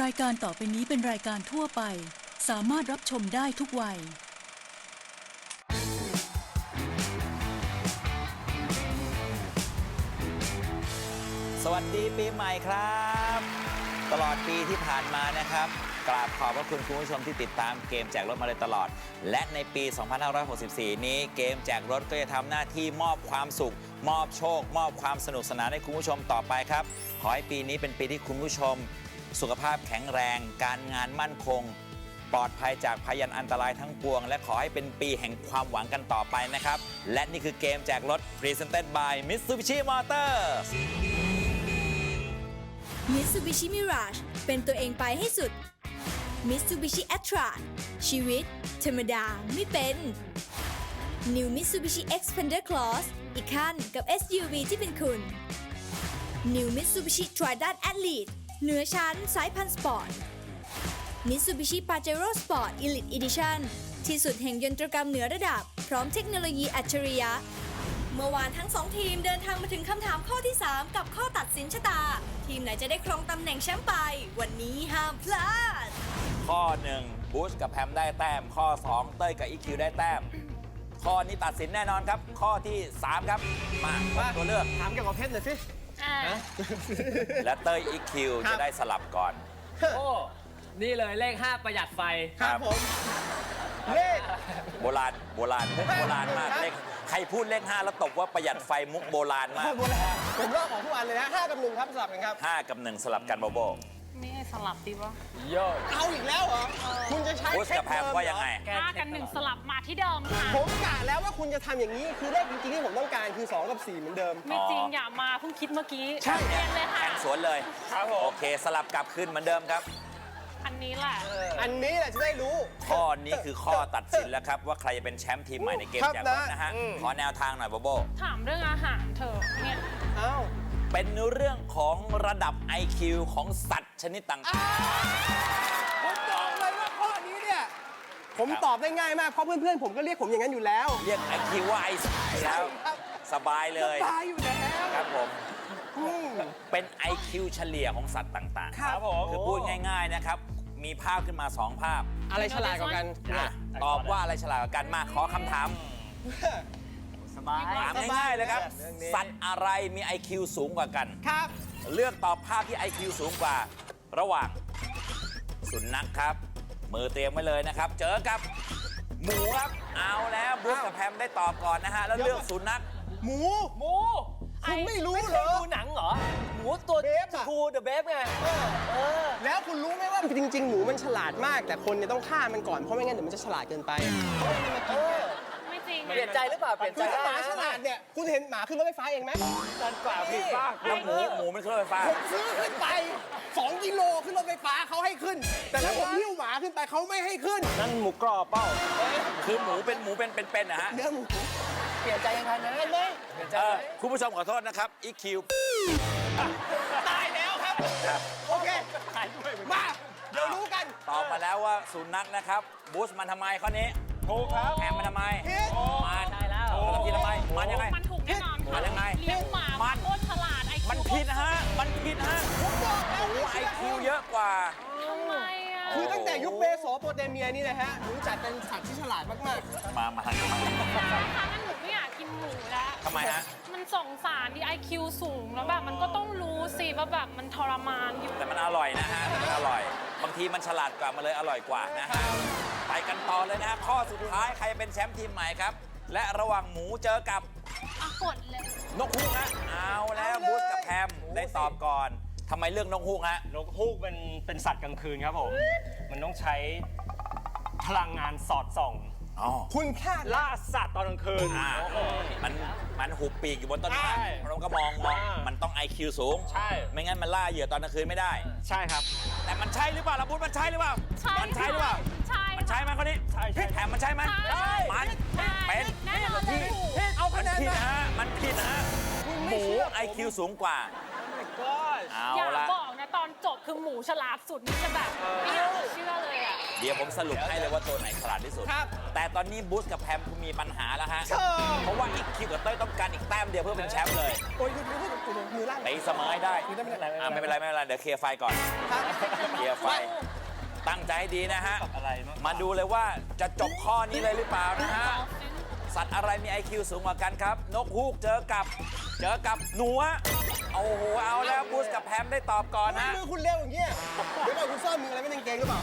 รายการต่อไปนี้เป็นรายการทั่วไป สามารถรับชมได้ทุกวัย สวัสดีปีใหม่ครับ ตลอดปีที่ผ่านมานะครับ กราบขอบพระคุณคุณผู้ชมที่ติดตามเกมแจกรถมาเลยตลอด และในปี 2564 นี้เกมแจกรถก็จะทำหน้าที่มอบความสุข มอบโชค มอบความสนุกสนานให้คุณผู้ชมต่อไปครับ ขอให้ปีนี้เป็นปีที่คุณผู้ชม สุขภาพแข็งแรง การงานมั่นคง ปลอดภัยจากพยันอันตรายทั้งปวง และขอให้เป็นปีแห่งความหวังกันต่อไปนะครับ และนี่คือเกมแจกรถ Presented by Mitsubishi Motors Mitsubishi Mirage เป็นตัวเองไปให้สุด Mitsubishi a t r a ชีวิต ธรรมดาไม่เป็น New Mitsubishi Xpander Cross อีกขั้นกับ SUV ที่เป็นคุณ New Mitsubishi Triton Athlete เหนือชั้นสายพันธุ์สปอร์ต Mitsubishi Pajero Sport Elite Edition ที่สุดแห่งยนตรกรรมเหนือระดับ พร้อมเทคโนโลยีอัจฉริยะ เมื่อวานทั้งสองทีมเดินทางมาถึงคำถามข้อที่ 3 กับข้อตัดสินชะตา ทีมไหนจะได้ครองตำแหน่งแชมป์ไป วันนี้ห้ามพลาด ข้อหนึ่งบูชกับแพมได้แต้ม ข้อ 2 เต้ยกับอีคิวได้แต้ม ข้อนี้ตัดสินแน่นอนครับ ข้อที่ 3 ครับ มาตัวเลือก ถามเกี่ยวกับเพชรหน่อยสิ และเต้ยอีคิวครับจะได้สลับก่อน โอ้นี่เลยเลข 5 ประหยัดไฟ ครับผม เลข โบราณโบราณมุกโบราณมากครับเลขใครพูดเลข5แล้วตบว่าประหยัดไฟมุกโบราณมากโบราณผมเลือกของทุกอันเลยนะห้ากับหนึ่งครับสลับกันครับ5กับ1สลับกันโบโบไม่ให้ สลับดีวะโยเอาอีกแล้วเหรอ คุณจะใช้บูชกับแพมว่ายังไง ห้ากันหนึ่งสลับมาที่เดิมค่ะ ผมกะแล้วว่าคุณจะทำอย่างนี้ คือเลขจริงๆที่ผมต้องการคือ 2 กับ 4 เหมือนเดิม ไม่จริงอย่ามาเพิ่งคิดเมื่อกี้ใช่ เรียนเลยค่ะ แข่งสวนเลยครับผม โอเค สลับกลับขึ้นเหมือนเดิมครับ อันนี้แหละ อันนี้แหละจะได้รู้ ข้อนี้คือข้อตัดสินแล้วครับ ว่าใครจะเป็นแชมป์ทีมใหม่ในเกมครับแจกรถนะฮะนะอืม ขอแนวทางหน่อยโบโบ ถามเรื่องอาหารเถอะเนี่ย เอ้า เป็นเรื่องของระดับ IQ ของสัตว์ชนิดต่างผมบอกเลยว่าข้อนี้เนี่ย ผมครับตอบได้ง่ายมาก เพราะเพื่อนๆ ผมก็เรียกผมอย่างนั้นอยู่แล้ว ๆ เรียก IQ ว่าไอซ์แล้ว ครับ สบายเลยตายอยู่แล้วครับผม อืม เป็น IQ เฉลี่ยของสัตว์ต่างๆครับผม คือพูดง่ายๆนะครับ มีภาพขึ้นมา 2 ภาพอะไรฉลาดกว่ากัน อะตอบว่าอะไรฉลาดกว่ากันมาขอคำถามส บายถามง่ายๆเลยครับเรื่องนี้สัตว์อะไรมี IQ สูงกว่ากัน ครับ เลือกตอบภาพที่ IQ สูงกว่า ระหว่างสุนัขครับ มือเตรียมไว้เลยนะครับ เจอกับ หมูครับ เอาแล้วบรุ๊คกับแพมได้ตอบก่อนนะฮะ แล้วเลือกสุนัข หมู หมูคุณไม่รู้ไม่เหเครยอดูหนังเหรอ หมูตัวเบฟอะทูเดอะเบฟไงแล้วคุณรู้ไหมว่าจริง ๆ หมูมันฉลาดมากแต่คนเนี่ยต้องฆ่ามันก่อนเพราะไม่งั้นเดี๋ยวมันจะฉลาดเกินไปไม่จ ริง เปลี่ยนใจหรือเปล่า เปลี่ยนใจคือถ้าหได้มานะฉลาดเนี่ย คุณเห็นหมาขึ้นรถไฟฟ้าเองไหมกันกว่าผิดบ้างแล้วหมูหมูมันเครื่องไฟฟ้า ผมซื้อขึ้นไป 2 กิโลขึ้นรถไฟฟ้าเขาให้ขึ้น แต่ถ้าผมหิ้วหมาขึ้นไปเขาไม่ให้ขึ้น นั่นหมูกรอบเป้า คือหมูเป็นหมูเป็นเป็นๆนะฮะ เนื้อหมูเปลี่ยนใจยังทันนะเห็นไหมเปลี่ยนใจเออไหมคุณผู้ชมขอโทษนะครับ EQ ตายแล้วครับ โอเค มา เดี๋ยวรู้กัน ตอบมาแล้วว่าสุนัขนะครับ บูสมันทำไมข้อนี้ ถูกครับแพมมันทำไมผิด มันใช่แล้วปกติทำไมมันยังไง มันถูกแน่นอนมัค่ะนยังไงเลี้ยงหมามัมันโคตรฉลาดไอมันผิดฮะ มันผิดฮะผมบอกแล้วหมูไม่ไอเชื่อคิวเยอะกว่า ทำไมอะคือตั้งแต่ยุคเบโซโปเตเมียนี่นะฮะหนูจัดเป็นสัตว์ที่ฉลาดมากมามาหันมานะคะงั้นหนูไม่อยากกินหมูแล้วทำไมฮะ มันสงสารดีไอคิวสูงแล้วแบบมันก็ต้องรู้สิว่าแบบมันทรมานอยู่แต่มันอร่อยนะฮะ มันอร่อย บางทีมันฉลาดกว่า มันเลยอร่อยกว่านะฮะ ไปกันต่อเลยนะฮะข้อสุดท้ายใครจะเป็นแชมป์ทีมใหม่ครับ และระหว่างหมูเจอกับอะกดเลย นกฮูกฮะเอาแล้วบูสกับแพมได้ตอบก่อนทำไมเลือกนกฮูกฮะ นกฮูกเป็นเป็นสัตว์กลางคืนครับผม มันต้องใช้พลังงานสอดส่อง อ๋อๆคุณพลาดล่าสัตว์ตอนกลางคืน อ่า มันมันหุบปีกอยู่บนต้นไม้ใช่เราก็มองมองอ่ามัมันต้อง IQ สูงใช่ ไม่งั้นมันล่าเหยื่อตอนกลางคืนไม่ได้ ใช่ครับ แต่มันใช่หรือเปล่าล่ะบูธมันใช่หรือเปล่า ใช่มันใช่หรือเปล่า ใช่มัน ใช่ไหมคนนี้ใช่ใช่แถมมันใช่ไหมใช่ มันใช่เป็นแน่นอนเลยถูกเอามัคะนแนนผิดมา นะฮะมันผิดนะฮะคุณหไม่มูเชื่อผม IQ สูงกว่าเอาอย่าละบอกนะ ตอนจบคือคือหมูฉลาดสุดนี่จะแบบไม่อยากจะเชื่อเลยอะ เดี๋ยวผมสรุปให้เลยว่าตัวไหนฉลาดที่สุด ครับ แต่ตอนนี้บูสกับแพมคุณมีปัญหาแล้วฮะเชิญเพราะว่าอีกคิวกับเต้ยต้องการอีกแต้มเดียวเพื่อเป็นแชมป์เลยโอ้ยดูดูดูดูมือลั่น ตีเสมอให้ได้ไม่ได้ไม่ได้อะไม่เป็นไรไม่เป็นไรเดี๋ยวเคลียร์ไฟก่อนครับเคลียร์ไฟ ตั้งใจให้ดีนะฮะ อะไรเนอะมาดูเลยว่าจะจบข้อนี้เลยหรือเปล่านะฮะ สัตว์อะไรมี IQ สูงกว่ากันครับ นกฮูกเจอกับเจอกับหนูฮะโอ้โหเอาแล้วบูสกับแพมได้ตอบก่อนทำไมนะ มือคุณเร็วอย่างเงี้ย เดี๋ยวก่อนคุณซ่อนมืออะไรไม่ในกางเกงหรือเปล่า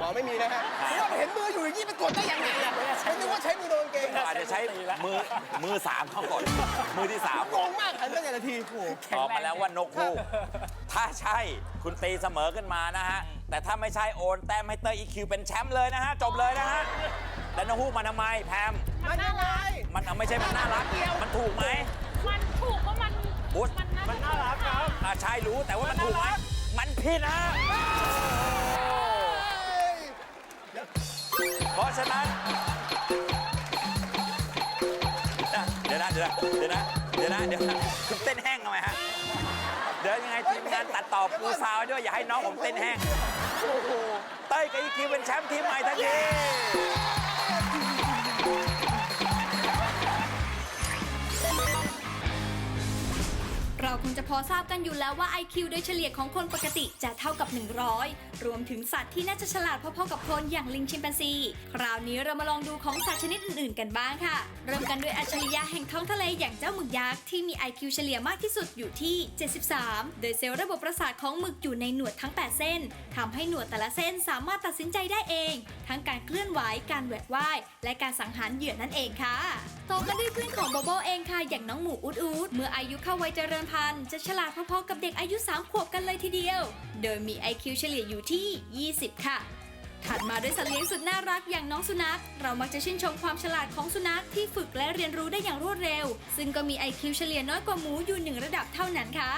อ๋อไม่มีนะฮะเพราะว่าเห็นมืออยู่อย่างนี้ไปกดได้ยังไงอะไม่นึกว่าใช้มือโดนกางเกงอาจจะใช้มือมือสามเข้ากดมือที่สามโกงมากหันไปแต่ละทีโอ้โหตอบมาแล้วว่านกฮูกถ้าใช่คุณตีเสมอขึ้นมานะฮะ แต่ถ้าไม่ใช่โอนแต้มให้เตอร์อีคิวเป็นแชมป์เลยนะฮะ จบเลยนะฮะ แล้วนกฮูกมาทำไมแพม มันยังไงมันเอาไม่ใช่มันน่ารักมันถูกไหม มันถูกว่ามันอุ๊ยมันน่ามันน่ารักครับ อ่าใช่รู้แต่ว่ามันถูกไหม มันผิดนะฮะเพราะฉะนั้นเดี๋ยวนะเดี๋ยวนะเดี๋ยวนะเดี๋ยวนะเดี๋ยวนะคุณเต้นแห้งทำไมฮะ เดี๋ยวยังไงทีมงานตัดต่อปูซาวด้วยอย่าให้น้องผมเต้นแห้ง เต้ยกับอีคิวเป็นแชมป์ทีมใหม่ทันที จะพอทราบกันอยู่แล้วว่า IQ โดยเฉลี่ยของคนปกติจะเท่ากับ 100 รวมถึงสัตว์ที่น่าจะฉลาดพอๆกับคนอย่างลิงชิมแปนซี คราวนี้เรามาลองดูของสัตว์ชนิดอื่นๆ กันบ้างค่ะ เริ่มกันด้วยอัจฉริยะแห่งท้องทะเลอย่างเจ้าหมึกยักษ์ที่มี IQ เฉลี่ยมากที่สุดอยู่ที่ 73 โดยเซลล์ระบบประสาทของหมึกอยู่ในหนวดทั้ง 8 เส้นทำให้หนวดแต่ละเส้นสามารถตัดสินใจได้เอง ทั้งการเคลื่อนไหว การแหวกว่าย และการสังหารเหยื่อนั่นเองค่ะต่อกันด้วยเพื่อนของโบโบเองค่ะ อย่างน้องหมูอุดอุดเมื่ออายุเข้าวัยเจริญพันธุ์จะฉลาดพอๆกับเด็กอายุ 3 ขวบกันเลยทีเดียว โดยมี IQ เฉลี่ยอยู่ที่ 20 ค่ะ ถัดมาด้วยสัตว์เลี้ยงสุดน่ารักอย่างน้องสุนัข เรามักจะชื่นชมความฉลาดของสุนัขที่ฝึกและเรียนรู้ได้อย่างรวดเร็ว ซึ่งก็มี IQ เฉลี่ยน้อยกว่าหมูอยู่หนึ่งระดับเท่านั้นค่ะ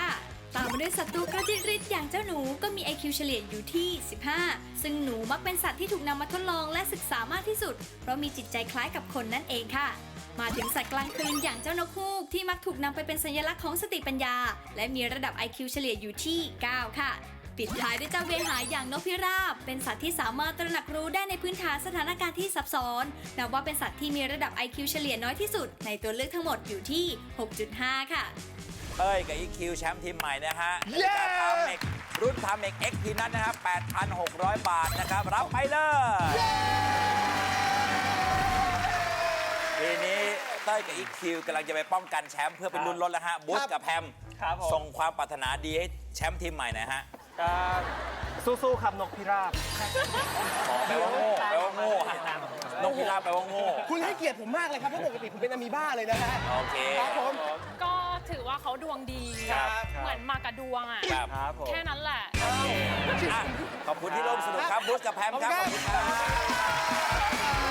ตามมาด้วยสัตว์ตัวกระจิตริดอย่างเจ้าหนูก็มี IQ เฉลี่ยอยู่ที่ 15 ซึ่งหนูมักเป็นสัตว์ที่ถูกนำมาทดลองและศึกษามากที่สุด เพราะมีจิตใจคล้ายกับคนนั่นเองค่ะ มาถึงสัตว์กลางคืนอย่างเจ้านกฮูกที่มักถูกนำไปเป็นสัญลักษณ์ของสติปัญญา และมีระดับ IQ เฉลี่ยอยู่ที่ 9 ค่ะ ปิดท้ายด้วยเจ้าเวหาอย่างนกพิราบ เป็นสัตว์ที่สามารถตระหนักรู้ได้ในพื้นฐานสถานการณ์ที่ซับซ้อนนับว่าเป็นสัตว์ที่มีระดับ IQ เฉลี่ยน้อยที่สุด ในตัวเลือกทั้งหมดอยู่ที่ 6.5 ค่ะเต้ยกับอีคิวแชมป์ทีมใหม่นะฮะเย้ทาเมกรุ่นทาเมกเอ็กพีนัทนะครับ8,600 บาทนะครับ รับไปเลย เต้ยกับอีคิวกำลังจะไปป้องกันแชมป์เพื่อเป็นรุ่นรถแล้วฮะบูสกับแพมครับผม ส่งความปรารถนาดีให้แชมป์ทีมใหม่หน่อยฮะก็สู้ๆครับนกพิราบ อ๋อแปลว่าโง่แปลว่าโง่ฮะนกพิราบแปลว่าโง่คุณให้เกียรติผมมากเลยครับเพราะปกติผมเป็นอะมีบ้าเลยนะฮะโอเค ครับผม ก็ถือว่าเขาดวงดีครับ เหมือนมากับดวงอะ ครับครับผม แค่นั้นแหละ อะขอบคุณที่ร่วมสนุกครับบูสกับแพมครับขอบคุณครับ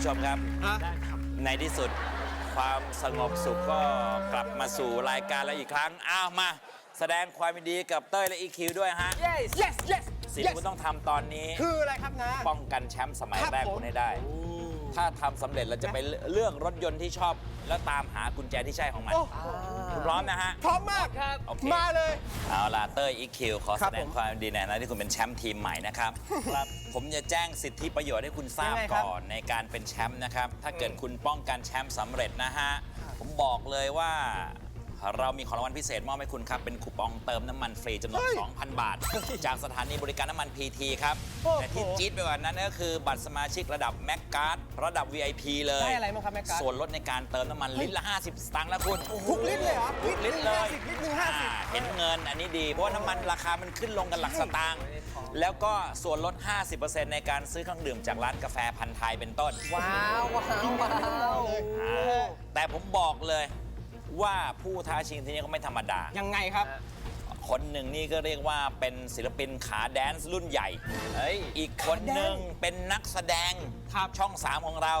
ผู้ชมครับ ในที่สุดความสงบสุขก็กลับมาสู่รายการแล้วอีกครั้ง อ้าวมา แสดงความยินดีกับเต้ยและอีคิวด้วยฮะ yes yes yes สิ่งที่คุณต้องทำตอนนี้ คืออะไรครับนะ ป้องกันแชมป์สมัยครับแรกผมคุณให้ได้ ถ้าทำสำเร็จเราจะไปเลือกรถยนต์ที่ชอบ แล้วตามหากุญแจที่ใช่ของมัน โอ้คุณพร้อมนะฮะ พร้อมมากโอเค มาเลย เอาล่ะเต้ยอีคิวขอครัแสบดงผมความยินดีในฐานะที่คุณเป็นแชมป์ทีมใหม่นะครับครับ ผมจะแจ้งสิทธิประโยชน์ให้คุณทราบยังไงครับ ก่อนในการเป็นแชมป์นะครับ ถ้าเกิดคุณป้องกันแชมป์สำเร็จนะฮะ ผมบอกเลยว่า เรามีของรางวัลพิเศษมอบให้คุณครับ เป็นคูปองเติมน้ำมันฟรีจำนวน 2,000 บาท จากสถานีบริการน้ำมัน PT ครับโอ้โหแต่ที่จี๊ดไปกว่านั้นก็คือบัตรสมาชิกระดับแม็กการ์ดระดับ VIP เลยได้อะไรบ้างครับแม็กการ์ดส่วนลดในการเติมน้ำมันลิตรละ 50 สตางค์แล้วคุณทุกลิตรเลยเหรอทุกลิตรเลยลิตรหนึ่งห้าสิบอ่าเห็นเงินอันนี้ดีเพราะว่าน้ำมันราคามันขึ้นลงกันหลักสตางค์แล้วก็ส่วนลด 50%ในการซื้อเครื่องดื่มจากร้านกาแฟพันธ์ไทยเป็นต้น ว้าวว้าวว้าวเลยอ่าแต่ผมบอกเลย ว่าผู้ท้าชิงที่นี่ก็ไม่ธรรมดายังไงครับ คนหนึ่งนี่ก็เรียกว่าเป็นศิลปินขาแดนซ์รุ่นใหญ่อีกคนหนึ่งเป็นนักแสดงครับ ช่อง3ของเรา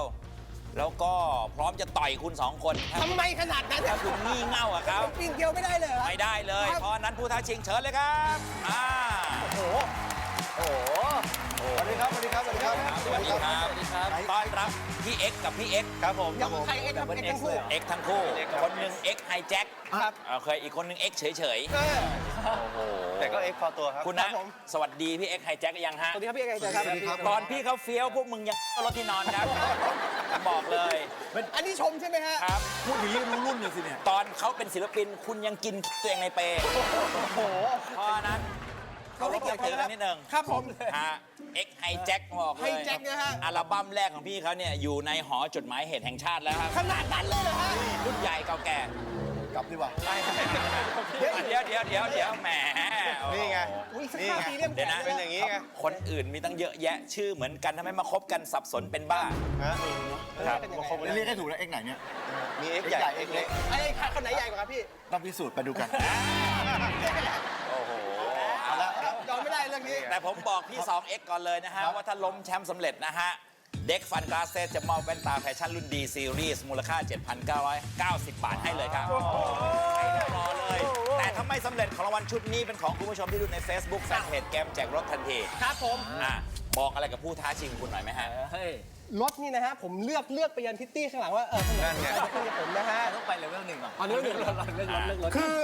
แล้วก็พร้อมจะต่อยคุณสองคนถ้าทำไมขนาดนั้นถ้าคุณงี่เง่าอะครับ ปีนเกลียวไม่ได้เลยเหรอไม่ได้เลยครับเพราะฉะนั้นผู้ท้าชิงเชิญเลยครับอ่าโอ้โหโอ้โหสวัสดีครับสวัสดีครับสวัสดีครับสวัสดีครับสวัสดีครับต้อนรับ พี่เอ็กซ์กับพี่เอ็กซ์ครับผมยังใครเอ็กซ์ครับเอ็กซ์ทั้งคู่เอ็กซ์ทั้งคู่ คนหนึ่งเอ็กซ์ไฮแจ็คครับโอเคอีกคนหนึ่งเอ็กซ์เฉยเออๆโอ้โหแต่ก็เอ็กพอตัวครับคุณครันะบผมสวัสดีพี่เอ็กซ์ไฮแจ็คยังฮะสวัสดีครับพี่เอ็กซ์ครับตอนพี่เขาเฟี้ยวพวกมึงยังรถที่นอนครับบอกเลยอันนี้ชมใช่ไหมฮะครับพูดอย่างนี้รู้รุ่นเลยสิเนี่ยตอนเขาเป็นศิลปินคุณยังกินตัวเองในเปรย์โอ้โหเพราะฉะนั้น เขาให้เกียรติกันนิดนึงครับผมฮะเอ็กไฮแจ็คบอกเลยไฮแจ็คนะฮะอัลบั้มแรกของพี่เขาเนี่ยอยู่ในหอจดหมายเหตุแห่งชาติแล้วครับขนาดนั้นเลยเหรอฮะรุ่นใหญ่เก่าแก่กลับดีกว่าเดี๋ยวเดี๋ยวเดี๋ยวเดี๋ยวเดี๋ยวแหมนี่ไงอุ้ยสักห้าปีเรียมเดี๋ยวนะเป็นอย่างนี้ไงคนอื่นมีตั้งเยอะแยะชื่อเหมือนกันทำไมมาคบกันสับสนเป็นบ้าฮะครับเนยังไงเรียกให้ถูกแล้วเอ็กไหนเนี่ยมีเอ็กใหญ่เอ็กเล็กไอ้ใครคนไหนใหญ่กว่าครับพี่ต้องพิสูจน์ไปดูกันโอ้โห ไม่ได้เรื่องนี้ แต่ผมบอกพี่ 2X ก่อนเลยนะฮะ ว่าถ้าล้มแชมป์สำเร็จนะฮะ เด็กฟันกราเซสจะมอบแว่นตาแฟชั่นรุ่นดีซีรีส์มูลค่า 7,990 บาทให้เลยครับให้เรียบร้อยเลยแต่ ถ้าไม่สำเร็จของรางวัลชุดนี้เป็นของคุณผู้ชมที่ดูใน Facebook แฟนเพจเกมแจกรถทันทีครับผมอะบอกอะไรกับผู้ท้าชิงคุณหน่อยไหมฮะรถนี่นะฮะ ผมเลือกเลือกไปยันพิตตี้ข้างหลังว่า เออคนไหนนั่นไงจะขึ้นกับผมนะฮะ ต้องไปเลเวลหนึ่งก่อนอ๋อเรื่องหนึ่งคือ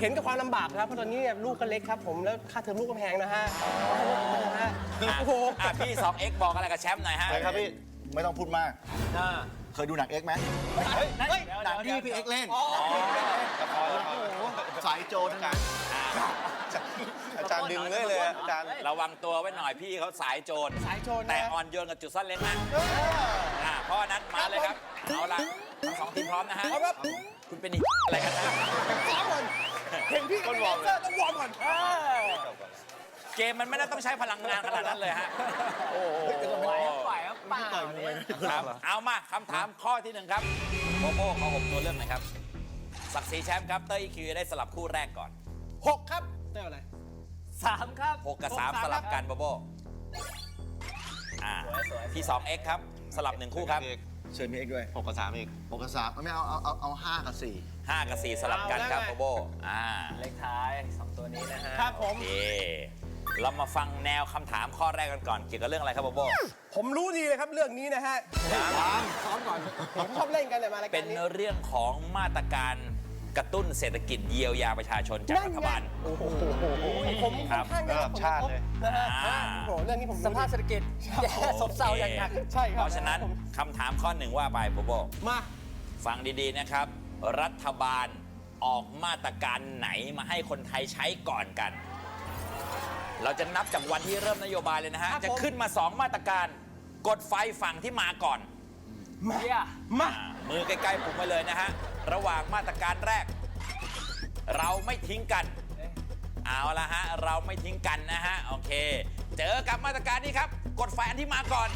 เห็นกับความลำบากนะครับเพราะตอนนี้เนี่ยลูกก็เล็กครับผมแล้วค่าเทอมลูกก็แพงนะฮะนะฮะอะโอ้โห อะพี่ 2X บอกอะไรกับแชมป์หน่อยฮะใช่ครับพี่ ไม่ต้องพูดมาก เคยดูหนังเอ็กไหมเฮ้ยหนังที่พี่เอ็กเล่นสายโจรทั้งนั้นอาจารย์ดึงเลยเลยอาจารย์ระวังตัวไว้หน่อยพี่เขาสายโจรสายโจรแต่อ่อนโยนกับจุดซ่อนเล้นนะเอออะเพราะนั้นมาเลยครับเอาละสองทีมพร้อมนะฮะเอาครับคุณเป็นอะไรกันนะซ้อมก่อนเห็นพี่เป็นแดนเซอร์มต้องวอร์มก่อนเกมมันไม่ได้ต้องใช้พลังงานขนาดนั้นเลยฮะโอ้โห ไหวครับป่าเนี่ยครับเอามาคำถามข้อที่หนึ่งครับโบโบขอหกตัวเลือกหน่อยครับศักดิ์ศรีแชมป์ครับเตอร์อีคิวได้สลับคู่แรกก่อนหกครับได้อะไรสามครับหกกับสามสลับกันโบโบอ่าพี่สองเอ็กครับสลับหนึ่งคู่ครับเชิญพี่เอ็กด้วยหกกับสามอีกหกกับสามไม่เอาเอาเอาเอาห้ากับสี่ห้ากับสี่สลับกันครับโบโบอ่าเลขท้าย 2 ตัวนี้นะฮะ ครับผมโอเค เรามาฟังแนวคำถามข้อแรกกันก่อน เกี่ยวกับเรื่องอะไรครับโบโบ ผมรู้ดีเลยครับเรื่องนี้นะฮะซ้อมก่อน ผมชอบเล่นกันแต่มารายเป็การนนี้เรื่องของมาตรการกระตุ้นเศรษฐกิจเยียวยาประชาชนจากรัฐบาล โอ้โหผมครับค่อนข้างได้รับผลกระทบระดับชาติเลย นะฮะอ่า โอ้โหเรื่องนี้ผมสภาพเศรษฐกิจแย่ซบเซาอย่างหนัก ใช่คเพรับราะฉะนั้นคำถามข้อหนึ่งว่าไปโบโบ มาฟังดีๆนะครับ รัฐบาลออกมาตรการไหนมาให้คนไทยใช้ก่อนกัน เราจะนับจากวันที่เริ่มนโยบายเลยนะฮะจะขึ้นมา 2 มาตรการ กดไฟฝั่งที่มาก่อน มามาอ่ามือใกล้ๆผมไว้เลยนะฮะ ระหว่างมาตรการแรก เราไม่ทิ้งกัน เอาละฮะ เราไม่ทิ้งกันนะฮะ โอเค เจอกับมาตรการนี้ครับ กดไฟอันที่มาก่อน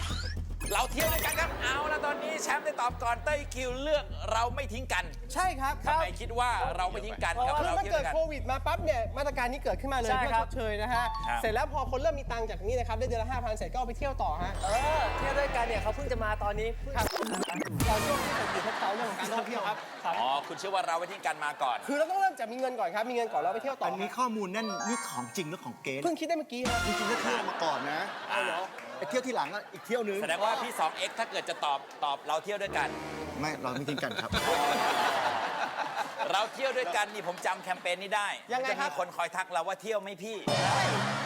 เราเที่ยวด้วยกันครับเอาละตอนนี้แชมป์ได้ตอบก่อนเต้ยคิวเลือกเราไม่ทิ้งกันใช่ครับทำไมคิดว่าเราไม่ทิ้งกันกับคือเรามันเที่ยวเกิด้ดวยกัน โควิดมาปั๊บเนี่ยมาตรการนี้เกิดขึ้นมาเลยใช่เพื่อครัชบ ดเชยนะฮะครับ เสร็จแล้วพอคนเริ่มมีตังค์จากนี้นะครับได้เดือนละห้าพันเสร็จก็เอาไปเที่ยวต่อฮะเออเที่ยวด้วยกันเนี่ยเขาเพิ่งจะมาตอนนี้ครับเราช่วงที่ผมอยู่ทบเขาเรื่องของการท่องเที่ยวครับอ๋อคุณเชื่อว่าเราไม่ทิ้งกันมาก่อน คือเราต้องเริ่มจากมีเงินก่อนครับมีเงินก่อนเราไปเที่ยวต่ออันนี้ข้อมูลนั่นนี่ของจริงหรือของเก๊เพิ่งคิดได้เมื่อกี้ครับจริงๆก็เที่ยวมาก่อนนะเอาเหรอ ไอ้เที่ยวที่หลังก็อีกเที่ยวนึง แสดงว่าพี่ 2x ถ้าเกิดจะตอบตอบเราเที่ยวด้วยกัน ไม่เราไม่ทิ้งกันครับ เราเที่ยวด้วยกันนี่ผมจำแคมเปญนี้ได้ยังไงจะครัมีบ คนคอยทักเราว่าเที่ยวไม่พี่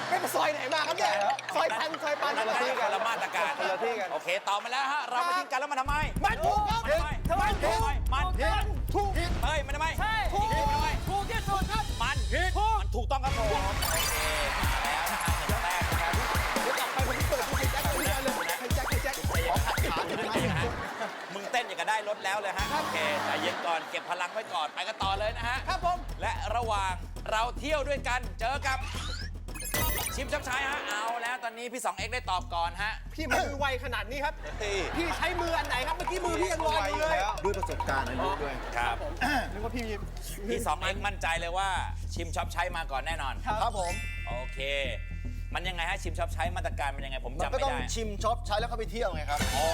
ไม่ไปซอยไหนมาครับเนี่ยซอยพันซอยปันนั่นอะไรคือคนละมาตรการคนละที่กัน โอเคตอบมาแล้วฮะเราไม่ทิ้งกันแล้วมันทำไมมันถูกครับ มันทำไมทำไมถูกมันผิดถูกผิดเฮ้ยมันทำไมใช่ถูกมันทำไมถูกที่สุดครับมันมันถูกต้องครับผม แล้วเลยฮะ โอเคใจเย็นก่อนเก็บพลังไว้ก่อน ไปกันต่อเลยนะฮะ ครับผม และระหว่างเราเที่ยวด้วยกันเจอกับ ชิมชับชายฮะ เอาแล้วตอนนี้พี่ 2x ได้ตอบก่อนฮะ พี่มือไวขนาดนี้ครับ พี่ใช้มืออันไหนครับ เมื่อกี้มือพี่ยังลอยอยู่เลยด้วยประสบการณ์อายุด้วย ครับ นึกว่าพี่พี่ 2x มั่นใจเลยว่า ชิมช็อปใช้มาก่อนแน่นอน ครับผม โอเค มันยังไงฮะชิมช็อปใช้มาตรการเป็นยังไงผมมันจำก็ไม่ต้องได้ชิมช็อปใช้แล้วก็ไปเที่ยวไงครับโอ้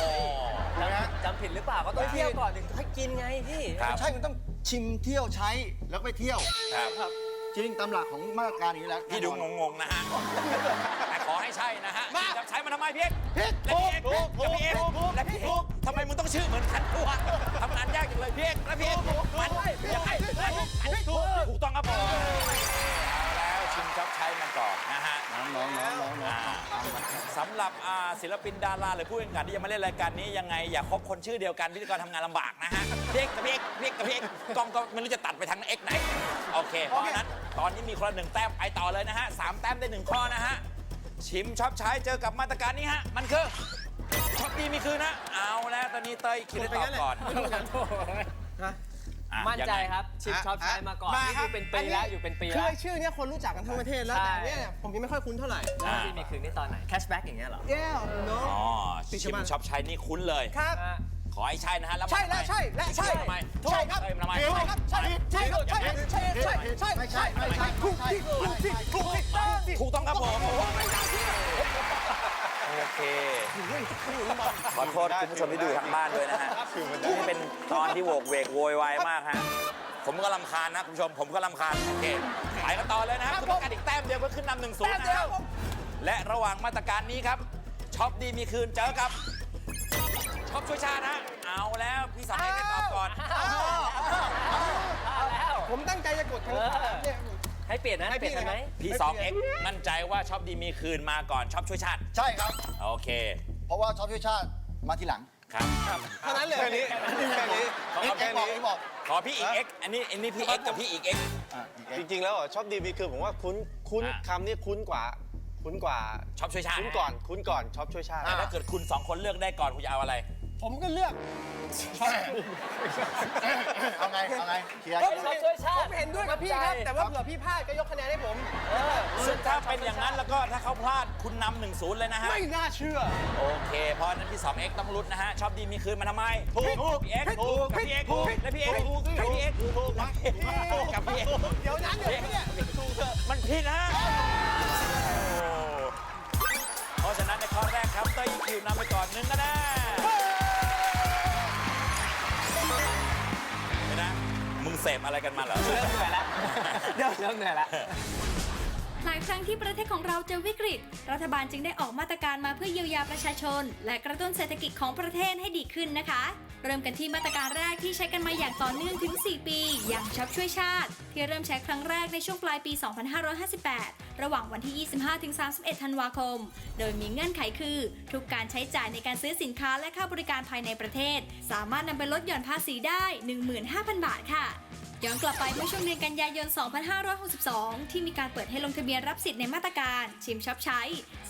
ถูกไหมฮะจำผิดหรือเปล่าก็ต้องเที่ยวก่อนถึงค่อยกินไงพี่ ครับ ใช่ มันต้องชิมเที่ยวใช้แล้วก็ไปเที่ยว ครับจริงตามหลักของมาตรการอย่างนี้แล้วพี่ดูงงๆนะฮะแต่ขอให้ใช่นะฮะมาจะใช้มันทำไมพี่เอกผิดและพี่เอกถูกและพี่เอกและพี่เอกทำไมมึงต้องชื่อเหมือนกันวะทำงานยากจังเลยพี่เอกและพี่เอกมันยังไงถูกถูกต้องครับผม ใช้มันก่อนนะฮะน้องน้องน้องน้องน้องอ่าสำหรับอ่าศิลปินดาราหรือผู้แข่งขันที่ยังมาเล่นรายการนี้ยังไงอย่าคบคนชื่อเดียวกันพิธีกรทำงานลำบากนะฮะพี่เอกกับพี่เอกพี่เอกกับพี่เอกกล้องก็ไม่รู้จะตัดไปทางเอกไหนโอเคเพราะฉะนั้นตอนนี้มีคนละหนึ่งแต้มไปต่อเลยนะฮะสามแต้มได้หนึ่งข้อนะฮะชิมชอบใช้เจอกับมาตรการนี้ฮะมันคือชอบดีมีคืนนะเอาแล้วตอนนี้เต้ยคิดได้ตอบก่อนอะ มั่นใจยังไงครับชิมช็อปใช้มาก่อนนี่คือเป็นปีแล้วอยู่เป็นปีคือแล้วไอ้ชื่อเนี้ยคนรู้จักกันทั้งประเทศแล้วใช่แต่เนี่ยผมยังไม่ค่อยคุ้นเท่าไหร่อ่าที่มีคืนนี่ตอนไหนแคชแบ็กอย่างเงี้ยเหรอแย่เนาะ อ๋อติดชิมชาวบ้านชอบใช้นี่คุ้นเลย ครับ อะ ขอให้ใช่นะฮะแล้วใช่และใช่และใช่ทำไมใช่ครับเอ้ยทำไมใช่ครับ ใช่ใช่ครับใช่ใช่ใช่ใช่ใช่ใช่ใช่ถูกที่ถูกที่ถูกที่ต้องที่ถูกต้องครับผม โอเค ขอโทษคุณผู้ชมที่ดูทางบ้านด้วยนะฮะ นี่เป็นตอนที่โวกเวกโวยวายมากฮะ ผมก็ลำคาญนะคุณผู้ชม ผมก็ลำคาญโอเคไปกันต่อเลยนะครับคุณต้องการอีกแต้มเดียวเพื่อขึ้นนำหนึ่งศูนย์นะครับและระหว่างมาตรการนี้ครับช็อปดีมีคืนเจอกับช็อปช่วยชาตินะเอาแล้วพี่สามเอกได้ตอบก่อนเอาแล้วผมตั้งใจจะกดทั้งสามเนี่ย ให้เปลี่ยนนะให้พี่เปลี่ยนได้ไหมพี่สองเอ็กมั่นใจว่าช็อปดีมีคืนมาก่อนช็อปช่วยชาติ ใช่ครับ โอเคเพราะว่าชอบช่วยชาติมาทีหลังครับเท่านั้นเลยแค่นี้แค่นี้ขอเอ็กแค่ซ์บอกนี้เอ็กซ์บอกขอพี่อีกเอ็กอันนี้อันนี้พี่เอ็กกับพี่อีกเอ็ก อะอีกเอ็จกซ์ริงๆ แล้วอะชอบดีมีคือผมว่าคุ้นคุ้นอะ คำนี้คุ้นกว่า คุ้นกว่าช็อปช่วยชาติคุ้นก่อน คุ้นก่อนชอบช่วยชาติแต่ถ้าเกิดคุณสองคนเลือกได้ก่อนคุณจะเอาอะไร ผมก็เลือก เอาไง เอาไงเคลียร์ชอบช่วยชาผติมเห็นด้วยกับพี่ครับ แต่ว่าเผื่อพี่พลาดก็ยกคะแนนให้ผมซึ่งถ้าเป็นอย่างนั้นแล้วก็ถ้าเขาพลาดคุณนำหนึ่งศูนย์เลยนะฮะ ไม่น่าเชื่อ โอเค เพราะฉะนั้นพี่สองเอ็กต้องรุดนะฮะ ชอบดีมีคืนมาทำไม ถูกถูกพี่เอ็กถูกกับพี่เอ็กถูกและพี่เอ็กถูกกับพี่เอ็กถูกถูกกับพี่เอ็กเดี๋ยวนั้นเดี๋ยวนี้เนี่ยมันผิดนะฮะเพราะฉะนั้นในข้อแรกครับเต้ยคิวนำไปก่อนหนึ่งคะแเสพอะไรกันมาเหรอ เริ่มเหนื่อยแล้วเดี๋ยวเริ่มเหนื่อยแล้ว หลายครั้งที่ประเทศของเราเจอวิกฤต รัฐบาลจึงได้ออกมาตรการมาเพื่อเยียวยาประชาชน และกระตุ้นเศรษฐกิจของประเทศให้ดีขึ้นนะคะ เริ่มกันที่มาตรการแรกที่ใช้กันมาอย่างต่อเนื่องถึง 4 ปี อย่างช็อปช่วยชาติ ที่เริ่มใช้ครั้งแรกในช่วงปลายปี 2558 ระหว่างวันที่ 25-31 ธันวาคม โดยมีเงื่อนไขคือ ทุกการใช้จ่ายในการซื้อสินค้าและค่าบริการภายในประเทศ สามารถนำไปลดหย่อนภาษีได้ 15,000 บาทค่ะ ย้อนกลับไปเมื่อช่วงเดือนกันยายน 2562 ที่มีการเปิดให้ลงทะเบียนรับสิทธิ์ในมาตรการชิมช็อปใช้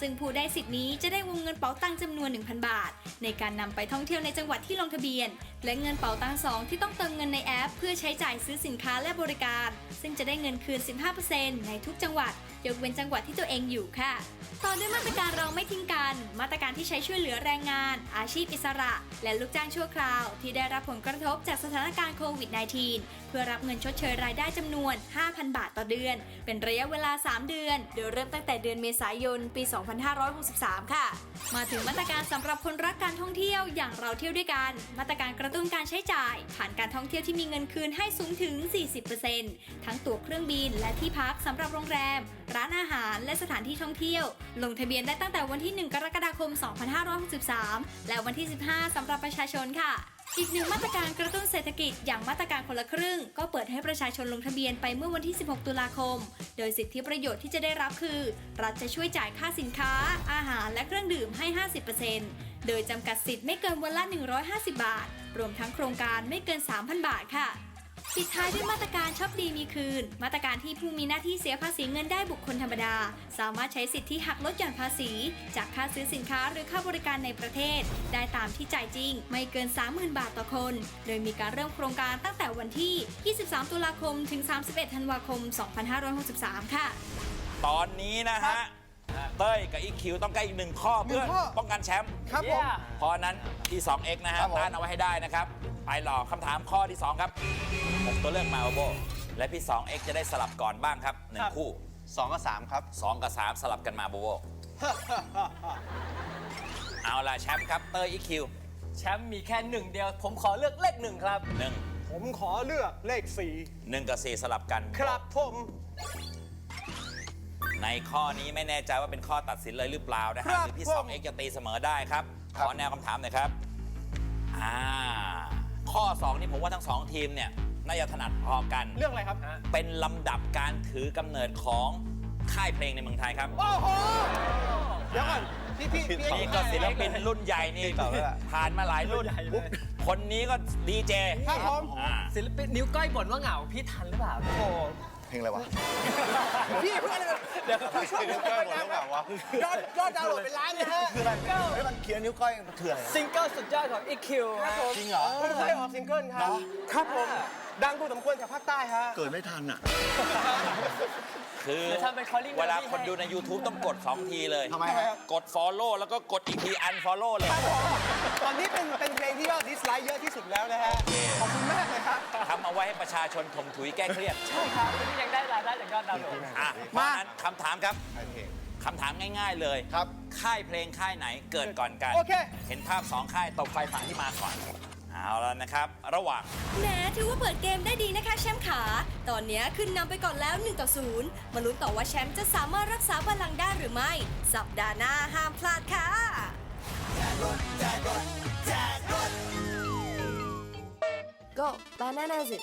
ซึ่งผู้ได้สิทธิ์นี้จะได้วงเงินเป๋าตังค์จำนวน 1,000 บาท ในการนำไปท่องเที่ยวในจังหวัดที่ลงทะเบียน และเงินเป๋าตังค์สองที่ต้องเติมเงินในแอป เพื่อใช้จ่ายซื้อสินค้าและบริการ ซึ่งจะได้เงินคืน 15%ในทุกจังหวัด ยกเว้นจังหวัดที่ตัวเองอยู่ค่ะต่อด้วยมาตรการเราไม่ทิ้งกัน มาตรการที่ใช้ช่วยเหลือแรงงาน อาชีพอิสระ และลูกจ้างชั่วคราว ที่ได้รับผลกระทบจากสถานการณ์โควิด -19 เพื่อรรับเงินชดเชยรายได้จำนวน 5,000 บาทต่อเดือน เป็นระยะเวลา 3 เดือน โดยเริ่มตั้งแต่เดือนเมษายน ปี 2563 ค่ะ มาถึงมาตรการสำหรับคนรักการท่องเที่ยวอย่างเราเที่ยวด้วยกัน มาตรการกระตุ้นการใช้จ่าย ผ่านการท่องเที่ยวที่มีเงินคืนให้สูงถึง 40%ทั้งตั๋วเครื่องบินและที่พักสำหรับโรงแรม ร้านอาหารและสถานที่ท่องเที่ยว ลงทะเบียนได้ตั้งแต่วันที่ 1 กรกฎาคม 2563 และวันที่ 15สำหรับประชาชนค่ะ อีกหนึ่งมาตรการกระตุ้นเศรษฐกิจอย่างมาตรการคนละครึ่ง ก็เปิดให้ประชาชนลงทะเบียนไปเมื่อวันที่ 16 ตุลาคม โดยสิทธิประโยชน์ที่จะได้รับคือ รัฐจะช่วยจ่ายค่าสินค้า อาหารและเครื่องดื่มให้ 50%โดยจำกัดสิทธิ์ไม่เกินวันละ 150 บาท รวมทั้งโครงการไม่เกิน 3,000 บาทค่ะ ปิดท้ายด้วยมาตรการช็อปดีมีคืน มาตรการที่ผู้มีหน้าที่เสียภาษีเงินได้บุคคลธรรมดา สามารถใช้สิทธิหักลดหย่อนภาษี จากค่าซื้อสินค้าหรือค่าบริการในประเทศ ได้ตามที่จ่ายจริง ไม่เกิน 30,000 บาทต่อคน โดยมีการเริ่มโครงการตั้งแต่วันที่ 23 ตุลาคมถึง 31 ธันวาคม 2563 ค่ะ ตอนนี้นะฮะเต้ยกับอีคิวต้องใกล้อีกหนึ่งข้อเพื่อหนึ่งข้อป้องกันแชมป์ครับผม Yeah เพราะฉะนั้นที่ 2x นะฮะครับผมต้านเอาไว้ให้ได้นะครับ ไปหลอกคำถามข้อที่ 2 ครับผมตัวเลือกมาโอโบและพี่ 2x จะได้สลับก่อนบ้างครับหนึ่งคู่ สองกับสามครับ 2 กับ 3 สลับกันมาโบโบ เอาล่ะแชมป์ครับเต้ยอีคิวแชมป์มีแค่หนึ่งเดียว ผมขอเลือกเลขหนึ่งครับ หนึ่งผมขอเลือกเลข1กับ4สลับกัน4ครับผมในข้อนี้ไม่แน่ใจว่าเป็นข้อตัดสินเลยหรือเปล่านะคฮะรับหรือพี่ ผมสองเอ็กจะตีเสมอได้ครับ ขอแนวคำถามหน่อยครับอ่า ข้อ 2 นี่ผมว่าทั้งสองทีมเนี่ยน่าจะถนัดพอกัน เรื่องอะไรครับ เป็นลำดับการถือกำเนิดของค่ายเพลงในเมืองไทยครับโอ้โห เดี๋ยวก่อนพี่พี่พี่นี่ก็ศิลปินรุ่นใหญ่นี่ตอบแล้วล่ะผ่านมาหลายรุ่น คนนี้ก็ดีเจ ครับผมอ่าศิลปินนิ้วก้อยบ่นว่าเหงา พี่ทันหรือเปล่า โอ้โห เพลงอะไรวะ พี่เพื่อนเลยเดี๋ยวช่วยนิ้วก้อยหมดแล้วเปล่าวะ ยอดยอดดาวน์โหลดเป็นล้านนะฮะคืออะไรเฮ้ยมันเขียนนิ้วก้อยมันเถื่อนอะไรซิงเกิลสุดยอดของ EQ ครับผมจริงเหรอผมเคยออกซิงเกิลครับ ครับผม ดังพอสมควรจากภาคใต้ฮะ เกิดไม่ทันอะ คือเดี๋ยวทำเป็น calling เวลา melody คนดูใน YouTube ต้องกด 2 ทีเลยทำไมฮะ กด Follow แล้วก็กดอีกที Unfollow เลย ตอนนี้เป็นเป็นเพลงที่ยอดดิสไลค์เยอะที่สุดแล้วนะฮะ ขอบคุณมากเลยครับ ทำเอาไว้ให้ประชาชนถมถุยแก้เครียดใช่ครับนี่ยังได้รายได้จากยอดดาวน์โหลด อะเพราะฉะนั้นคำถามครับคำถามง่าย ๆเลยครับ ค่ายเพลงค่ายไหนเกิดก่อนกัน โอเค เห็นภาพ2ค่ายตบไฟฝั่งที่มาก่อน เอาแล้วนะครับ ระหว่าง แหมถือว่าเปิดเกมได้ดีนะคะแชมป์ขา ตอนนี้ขึ้นนำไปก่อนแล้ว1ต่อ0มาลุ้นต่อว่าแชมป์จะสามารถรักษาบัลลังก์ได้หรือไม่ สัปดาห์หน้าห้ามพลาดค่ะ Go, bananas it.